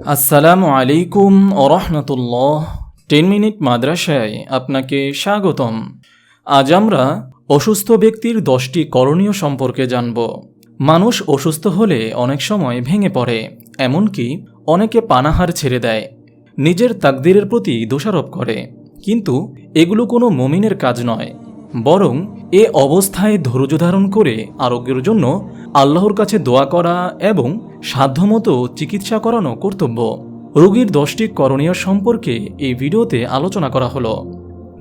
আসসালামু আলাইকুম ওরহমতুল্লাহ টেন মিনিট মাদ্রাসায় আপনাকে স্বাগতম। আজ আমরা অসুস্থ ব্যক্তির দশটি করণীয় সম্পর্কে জানব। মানুষ অসুস্থ হলে অনেক সময় ভেঙে পড়ে, এমনকি অনেকে পানাহার ছেড়ে দেয়। নিজের তাকদিরের প্রতি দোষারোপ করে। কিন্তু এগুলো কোনো মমিনের কাজ নয়। বরং এ অবস্থায় ধৈর্য ধারণ করে আরোগ্যের জন্য আল্লাহর কাছে দোয়া করা এবং সাধ্যমতো চিকিৎসা করানো কর্তব্য। রোগীর দশটি করণীয় সম্পর্কে এই ভিডিওতে আলোচনা করা হলো।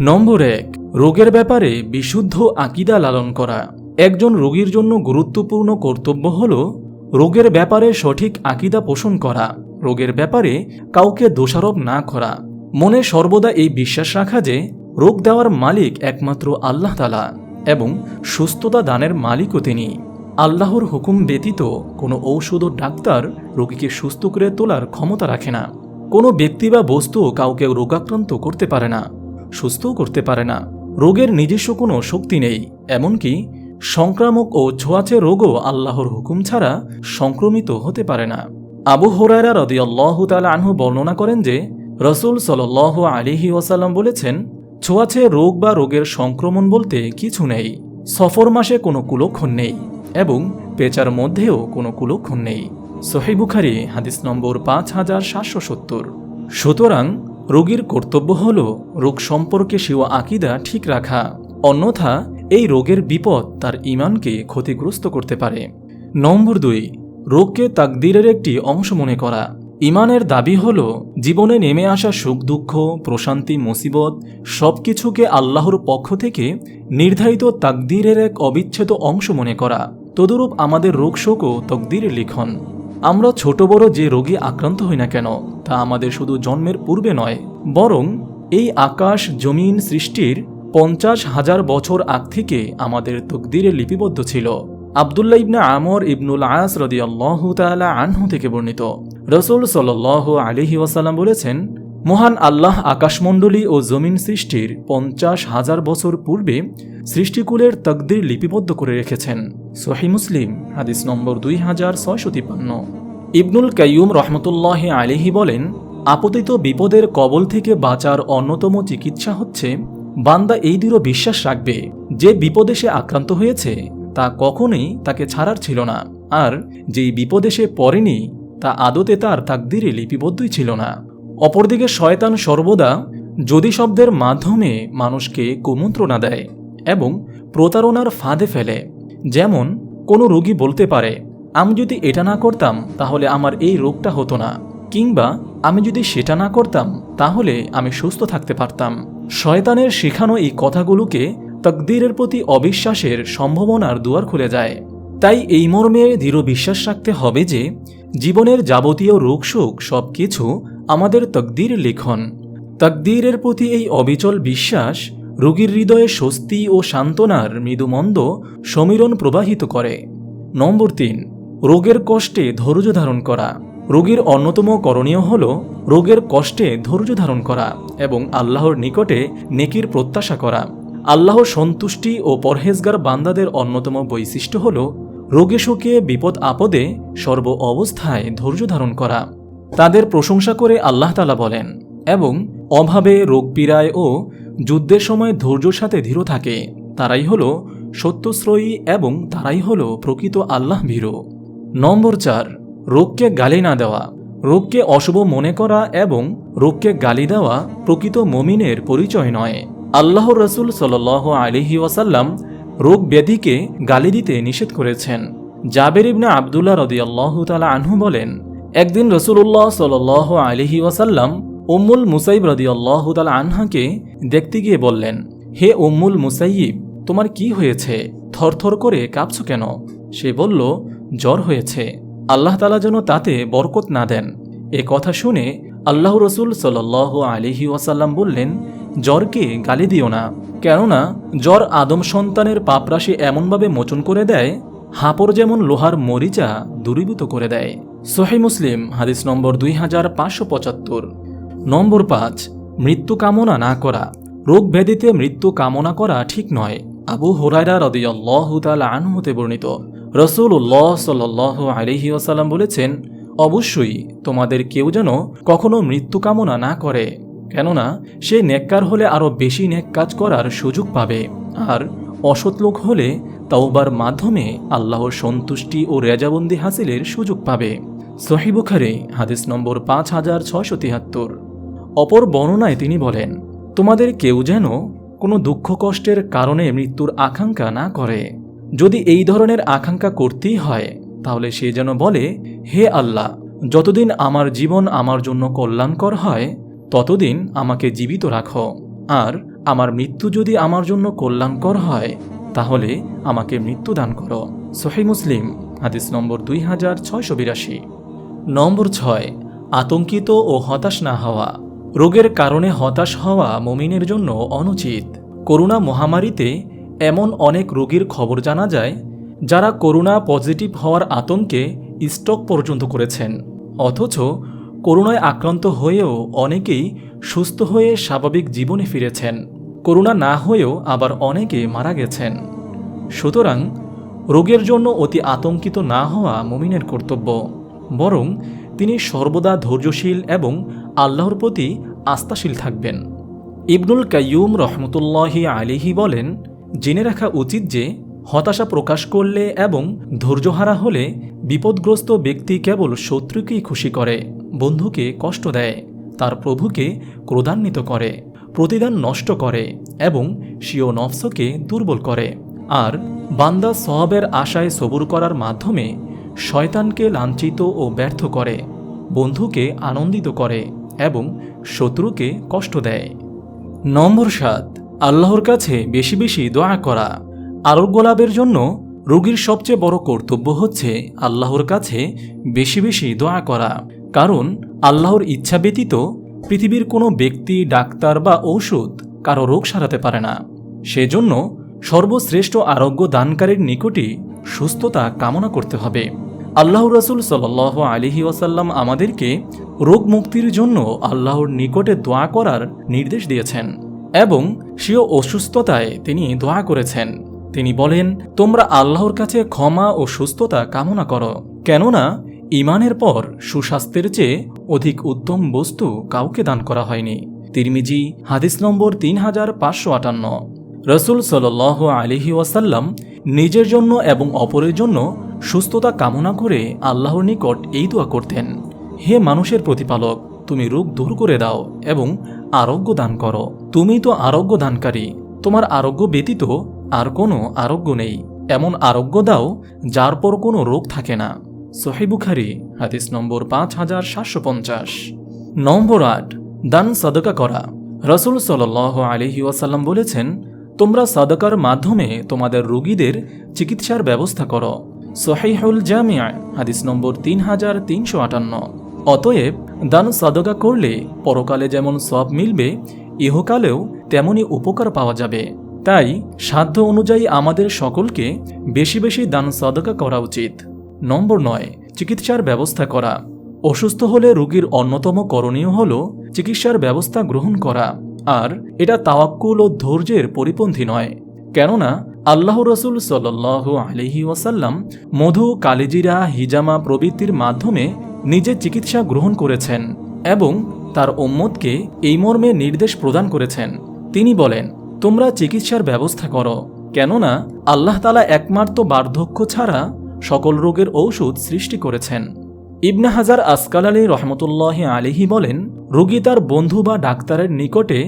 নম্বর এক, রোগের ব্যাপারে বিশুদ্ধ আকিদা লালন করা। একজন রোগীর জন্য গুরুত্বপূর্ণ কর্তব্য হল রোগের ব্যাপারে সঠিক আকিদা পোষণ করা। রোগের ব্যাপারে কাউকে দোষারোপ না করা। মনে সর্বদা এই বিশ্বাস রাখা যে রোগ দেওয়ার মালিক একমাত্র আল্লাহ তালা এবং সুস্থতা দানের মালিকও তিনি। আল্লাহর হুকুম ব্যতীত কোনো ঔষধ ও ডাক্তার রোগীকে সুস্থ করে তোলার ক্ষমতা রাখে না। কোনো ব্যক্তি বা বস্তু কাউকে রোগাক্রান্ত করতে পারে না, সুস্থও করতে পারে না। রোগের নিজস্ব কোনো শক্তি নেই, এমনকি সংক্রামক ও ছোঁয়াচে রোগও আল্লাহর হুকুম ছাড়া সংক্রমিত হতে পারে না। আবু হোরায়রা রদি আল্লাহ আনহু বর্ণনা করেন যে, রসুল সাল আলিহি ওয়াসাল্লাম বলেছেন ছোঁয়াচে রোগ বা রোগের সংক্রমণ বলতে কিছু নেই। সফর মাসে কোনো কুলক্ষণ নেই এবং পেচার মধ্যেও কোনো কুলক্ষণ নেই। সোহেই বুখারি, হাদিস নম্বর পাঁচ হাজার সাতশো সত্তর। সুতরাং রোগীর কর্তব্য হল রোগ সম্পর্কে সেও আকিদা ঠিক রাখা। অন্যথা এই রোগের বিপদ তার ইমানকে ক্ষতিগ্রস্ত করতে পারে। নম্বর দুই, রোগকে তাকদিরের একটি অংশ মনে করা। ইমানের দাবি হল, জীবনে নেমে আসা সুখ, দুঃখ, প্রশান্তি, মুসিবত সব কিছুকে আল্লাহর পক্ষ থেকে নির্ধারিত তাকদিরের এক অবিচ্ছেদ অংশ মনে করা। তদুরূপ আমাদের রোগ শোকও তকদিরের লিখন। আমরা ছোট বড় যে রোগে আক্রান্ত হই না কেন, তা আমাদের শুধু জন্মের পূর্বে নয়, বরং এই আকাশ জমিন সৃষ্টির পঞ্চাশ হাজার বছর আগ থেকে আমাদের তকদিরে লিপিবদ্ধ ছিল। আবদুল্লাহ ইবনে আমর ইবনুল আয়াস রদি আল্লাহ তালা আনহু থেকে বর্ণিত। রসুল সাল আলিহি ওয়াসাল্লাম বলেছেন, মহান আল্লাহ আকাশমণ্ডলী ও জমিন সৃষ্টির পঞ্চাশ হাজার বছর পূর্বে সৃষ্টিকুলের তকদির লিপিবদ্ধ করে রেখেছেন। সহি মুসলিম, হাদিস নম্বর দুই হাজার ছয়শো তিপ্পান্ন। ইবনুল কাইয়ুম রহমতুল্লাহ আলিহি বলেন, আপতিত বিপদের কবল থেকে বাঁচার অন্যতম চিকিৎসা হচ্ছে, বান্দা এই দৃঢ় বিশ্বাস রাখবে, যে বিপদে সে আক্রান্ত হয়েছে, তা কখনোই তাকে ছাড়ার ছিল না। আর যেই বিপদে সে পড়েনি তা আদতে তার তাকদিরে লিপিবদ্ধই ছিল না। অপরদিকে শয়তান সর্বদা যদি শব্দের মাধ্যমে মানুষকে কুমন্ত্রণা দেয় এবং প্রতারণার ফাঁদে ফেলে। যেমন, কোনো রোগী বলতে পারে, আমি যদি এটা না করতাম, তাহলে আমার এই রোগটা হতো না। কিংবা, আমি যদি সেটা না করতাম, তাহলে আমি সুস্থ থাকতে পারতাম। শয়তানের শেখানো এই কথাগুলোকে তকদিরের প্রতি অবিশ্বাসের সম্ভাবনার দুয়ার খুলে যায়। তাই এই মর্মে দৃঢ় বিশ্বাস রাখতে হবে যে, জীবনের যাবতীয় রোগশোক সব কিছু আমাদের তকদির লিখন। তকদিরের প্রতি এই অবিচল বিশ্বাস রোগীর হৃদয়ে স্বস্তি ও সান্ত্বনার মৃদুমন্দ সমীরণ প্রবাহিত করে। নম্বর তিন, রোগের কষ্টে ধৈর্য ধারণ করা। রোগীর অন্যতম করণীয় হল রোগের কষ্টে ধৈর্য ধারণ করা এবং আল্লাহর নিকটে নেকির প্রত্যাশা করা। আল্লাহ সন্তুষ্টি ও পরহেজগার বান্দাদের অন্যতম বৈশিষ্ট্য হল রোগে শোকে বিপদ আপদে সর্ব অবস্থায় ধৈর্য ধারণ করা। তাদের প্রশংসা করে আল্লাহ তালা বলেন, এবং অভাবে রোগ পীড়ায় ও যুদ্ধের সময় ধৈর্যর সাথে ধীর থাকে। তারাই হল সত্যশ্রয়ী এবং তারাই হল প্রকৃত আল্লাহ ভীরু। নম্বর চার, রোগকে গালি না দেওয়া। রোগকে অশুভ মনে করা এবং রোগকে গালি দেওয়া প্রকৃত মমিনের পরিচয় নয়। আল্লাহ রসুল সাল আলিহি ওয়াসাল্লাম রোগ ব্যাধিকে গালি দিতে নিষেধ করেছেন। জাবের ইবনে আবদুল্লাহ রদি আল্লাহ তালা আনহু বলেন, একদিন রসুল্লাহ সাল আলিহি ওয়াসাল্লাম উম্মুল মুসাইব রদি আল্লাহ তালা আনহাকে দেখতে গিয়ে বললেন, হে উম্মুল মুসাইব, তোমার কি হয়েছে? থরথর করে কাঁপছ কেন? সে বলল, জ্বর হয়েছে। আল্লাহ তালা যেন তাতে বরকত না দেন। এ কথা শুনে আল্লাহ রসুল সাল আলিহি ওয়াসাল্লাম বললেন জ্বরকে গালি দিও না। কেননা, জ্বর আদম সন্তানের পাপরাশি এমনভাবে মোচন করে দেয় হাঁপড় যেমন লোহার মরিচা দূরীভূত করে দেয়। সোহে মুসলিম, হাদিস নম্বর দুই হাজার পাঁচশো পঁচাত্তর। নম্বর পাঁচ, মৃত্যু কামনা না করা। রোগ ব্যাধিতে মৃত্যু কামনা করা ঠিক নয়। আবু হোরাইরা রদিয়াল্লাহ তালা আনহুতে বর্ণিত। রসুল উল্লাহ সাল আলহি আসাল্লাম বলেছেন, অবশ্যই তোমাদের কেউ যেন কখনো মৃত্যু কামনা না করে। কেননা সে নেককার হলে আরও বেশি নেক কাজ করার সুযোগ পাবে। আর অসৎ লোক হলে তাওবার মাধ্যমে আল্লাহর সন্তুষ্টি ও রেজাবন্দি হাসিলের সুযোগ পাবে। সহিবুখারে হাদিস নম্বর পাঁচ হাজার ছয়শো তিয়াত্তর অপর বর্ণনায় তিনি বলেন, তোমাদের কেউ যেন কোনো দুঃখ কষ্টের কারণে মৃত্যুর আকাঙ্ক্ষা না করে। যদি এই ধরনের আকাঙ্ক্ষা করতেই হয়, তাহলে সে যেন বলে, হে আল্লাহ, যতদিন আমার জীবন আমার জন্য কল্যাণকর হয় ততদিন আমাকে জীবিত রাখো। আর আমার মৃত্যু যদি আমার জন্য কল্যাণকর হয়, তাহলে আমাকে মৃত্যু দান করো। সহি মুসলিম, হাদিস নম্বর দুই হাজার ছয়শো বিরাশি। নম্বর ছয়, আতঙ্কিত ও হতাশ না হওয়া। রোগের কারণে হতাশ হওয়া মমিনের জন্য অনুচিত। করোনা মহামারীতে এমন অনেক রোগীর খবর জানা যায়, যারা করোনা পজিটিভ হওয়ার আতঙ্কে স্টক পর্যন্ত করেছেন। অথচ করোনায় আক্রান্ত হয়েও অনেকেই সুস্থ হয়ে স্বাভাবিক জীবনে ফিরেছেন। করোনা না হয়েও আবার অনেকে মারা গেছেন। সুতরাং রোগের জন্য অতি আতঙ্কিত না হওয়া মুমিনের কর্তব্য। বরং তিনি সর্বদা ধৈর্যশীল এবং আল্লাহর প্রতি আস্থাশীল থাকবেন। ইবনুল কাইয়ুম রহমতুল্লাহি আলিহি বলেন, জেনে রাখা উচিত যে হতাশা প্রকাশ করলে এবং ধৈর্যহারা হলে বিপদগ্রস্ত ব্যক্তি কেবল শত্রুকেই খুশি করে, বন্ধুকে কষ্ট দেয়, তার প্রভুকে ক্রোধান্বিত করে, প্রতিদান নষ্ট করে এবং স্বীয় নফসকে দুর্বল করে। আর বান্দা সহবের আশায় সবুর করার মাধ্যমে শয়তানকে লাঞ্ছিত ও ব্যর্থ করে, বন্ধুকে আনন্দিত করে এবং শত্রুকে কষ্ট দেয়। নম্বর সাত, আল্লাহর কাছে বেশি বেশি দোয়া করা। আরোগ্য লাভের জন্য রোগীর সবচেয়ে বড় কর্তব্য হচ্ছে আল্লাহর কাছে বেশি বেশি দোয়া করা। কারণ আল্লাহর ইচ্ছা ব্যতীত পৃথিবীর কোনো ব্যক্তি, ডাক্তার বা ঔষধ কারও রোগ সারাতে পারে না। সেজন্য সর্বশ্রেষ্ঠ আরোগ্য দানকারীর নিকটই সুস্থতা কামনা করতে হবে। আল্লাহ রসুল সাল আলিহি ওয়াসাল্লাম আমাদেরকে রোগ মুক্তির জন্য আল্লাহর নিকটে দোয়া করার নির্দেশ দিয়েছেন এবং সেও অসুস্থতায় তিনি দোয়া করেছেন। তিনি বলেন, তোমরা আল্লাহর কাছে ক্ষমা ও সুস্থতা কামনা করো, কেননা ইমানের পর সুস্বাস্থ্যের চেয়ে অধিক উত্তম বস্তু কাউকে দান করা হয়নি। তিরমিজি, হাদিস নম্বর তিন হাজার পাঁচশো আটান্ন। রসুল সাল আলিহি ওয়াসাল্লাম নিজের জন্য এবং অপরের জন্য সুস্থতা কামনা করে আল্লাহর নিকট এই দোয়া করতেন, হে মানুষের প্রতিপালক, তুমি রোগ দূর করে দাও এবং আরোগ্য দান করো। তুমি তো আরোগ্য দানকারী, তোমার আরোগ্য ব্যতীত আর কোনো আরোগ্য নেই। এমন আরোগ্য দাও, যার পর কোনো রোগ থাকে না। সোহেবুখারি হাদিস নম্বর পাঁচ হাজার সাতশো পঞ্চাশ। নম্বর আট, দান সদকা করা। রসুল সাল আলহি ওয়াসাল্লাম বলেছেন, তোমরা সদকার মাধ্যমে তোমাদের রোগীদের চিকিৎসার ব্যবস্থা করো। সোহাইহুল জামিয়া হাদিস নম্বর তিন হাজার তিনশো আটান্ন। অতএব, দান সদকা করলে পরকালে যেমন সব মিলবে, ইহকালেও তেমনই উপকার পাওয়া যাবে। তাই সাধ্য অনুযায়ী আমাদের সকলকে বেশি বেশি দান সদকা করা উচিত। নম্বর নয়, চিকিৎসার ব্যবস্থা করা। অসুস্থ হলে রোগীর অন্যতম করণীয় হল চিকিৎসার ব্যবস্থা গ্রহণ করা। আর এটা তাওয়াক্কুল ও ধৈর্যের পরিপন্থী নয়। কেননা আল্লাহ রসুল সাল আলহি ওয়াসাল্লাম মধু, কালিজিরা, হিজামা প্রবৃত্তির মাধ্যমে নিজে চিকিৎসা গ্রহণ করেছেন এবং তার ওম্মদকে এই মর্মে নির্দেশ প্রদান করেছেন। তিনি বলেন তোমরা চিকিৎসার ব্যবস্থা করো, কেননা আল্লাহ তালা একমাত্র বার্ধক্য ছাড়া সকল রোগের ঔষধ সৃষ্টি করেছেন। ইবনে হাজার আসকাল আলী রহমতুল্লাহ আলিহি বলেন, রোগী তার বন্ধু বা ডাক্তারের নিকটে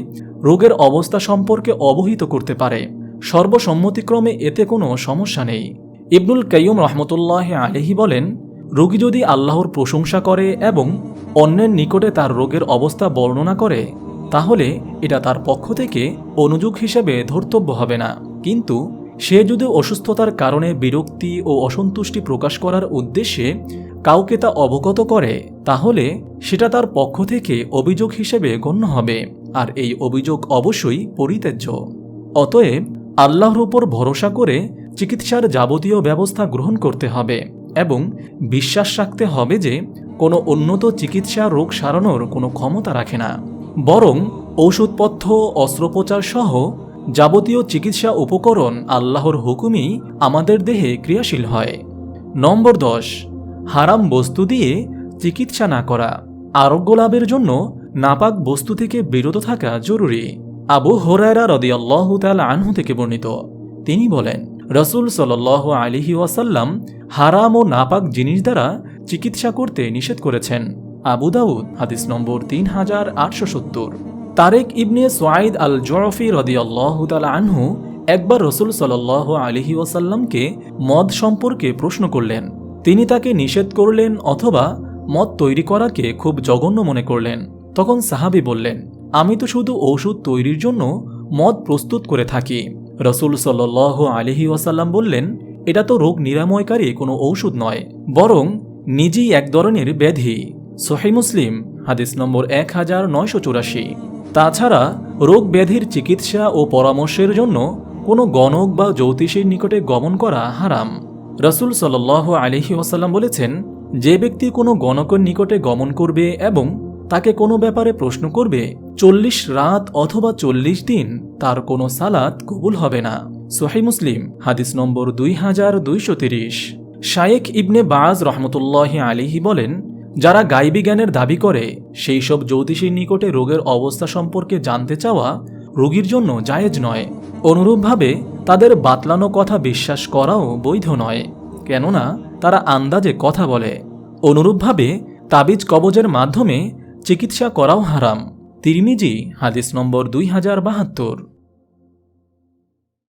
রোগের অবস্থা সম্পর্কে অবহিত করতে পারে। সর্বসম্মতিক্রমে এতে কোনো সমস্যা নেই। ইবনুল কাইয়ুম রহমতুল্লাহ আলিহি বলেন, রোগী যদি আল্লাহর প্রশংসা করে এবং অন্যের নিকটে তার রোগের অবস্থা বর্ণনা করে তাহলে এটা তার পক্ষ থেকে অনুযোগ হিসেবে ধর্তব্য হবে না। কিন্তু সে যদি অসুস্থতার কারণে বিরক্তি ও অসন্তুষ্টি প্রকাশ করার উদ্দেশ্যে কাউকে তা অবগত করে, তাহলে সেটা তার পক্ষ থেকে অভিযোগ হিসেবে গণ্য হবে, আর এই অভিযোগ অবশ্যই পরিত্যাজ্য। অতএব আল্লাহর উপর ভরসা করে চিকিৎসার যাবতীয় ব্যবস্থা গ্রহণ করতে হবে এবং বিশ্বাস রাখতে হবে যে কোনো উন্নত চিকিৎসা রোগ সারানোর কোনো ক্ষমতা রাখে না। বরং ঔষধপথ্য অস্ত্রোপচার সহ যাবতীয় চিকিৎসা উপকরণ আল্লাহর হুকুমই আমাদের দেহে ক্রিয়াশীল হয়। নম্বর দশ, হারাম বস্তু দিয়ে চিকিৎসা না করা। আরোগ্য লাভের জন্য নাপাক বস্তু থেকে বিরত থাকা জরুরি। আবু হোরায়রা রদিয়াল্লাহ তাল আনহু থেকে বর্ণিত। তিনি বলেন, রসুল সাল আলিহি ওয়াসাল্লাম হারাম ও নাপাক জিনিস দ্বারা চিকিৎসা করতে নিষেধ করেছেন। আবু দাউদ, হাদিস নম্বর তিন হাজার আটশো সত্তর। তারেক ইবনে সোয়াইদ আল জরফি তাল আনহু একবার রসুল সাল আলিহি ওয়াসাল্লামকে মদ সম্পর্কে প্রশ্ন করলেন। তিনি তাকে নিষেধ করলেন অথবা মদ তৈরি করাকে খুব জঘন্য মনে করলেন। তখন সাহাবি বললেন, আমি তো শুধু ঔষধ তৈরির জন্য মদ প্রস্তুত করে থাকি। রসুল সাল আলিহি ওয়াসাল্লাম বললেন, এটা তো রোগ নিরাময়কারী কোনো ঔষধ নয়, বরং নিজেই এক ধরনের ব্যাধি। সোহে মুসলিম, হাদিস নম্বর এক হাজার নয়শো চুরাশি। তাছাড়া, রোগ ব্যাধির চিকিৎসা ও পরামর্শের জন্য কোনো গণক বা জ্যোতিষীর নিকটে গমন করা হারাম। রসুল সাল আলিহি ওসাল্লাম বলেছেন, যে ব্যক্তি কোনো গণকের নিকটে গমন করবে এবং তাকে কোনো ব্যাপারে প্রশ্ন করবে, চল্লিশ রাত অথবা চল্লিশ দিন তার কোনো সালাত কবুল হবে না। সোহে মুসলিম, হাদিস নম্বর দুই হাজার দুইশো তিরিশ। শায়েখ ইবনে বাজ রহমতুল্লাহ আলিহি বলেন যারা গাইবি জ্ঞানের দাবি করে, সেই সব জ্যোতিষীর নিকটে রোগের অবস্থা সম্পর্কে জানতে চাওয়া রোগীর জন্য জায়েজ নয়। অনুরূপভাবে, তাদের বাতলানো কথা বিশ্বাস করাও বৈধ নয়, কেননা তারা আন্দাজে কথা বলে। অনুরূপভাবে, তাবিজ কবজের মাধ্যমে চিকিৎসা করাও হারাম। তিরমিজি, হাদিস নম্বর দুই হাজার বাহাত্তর।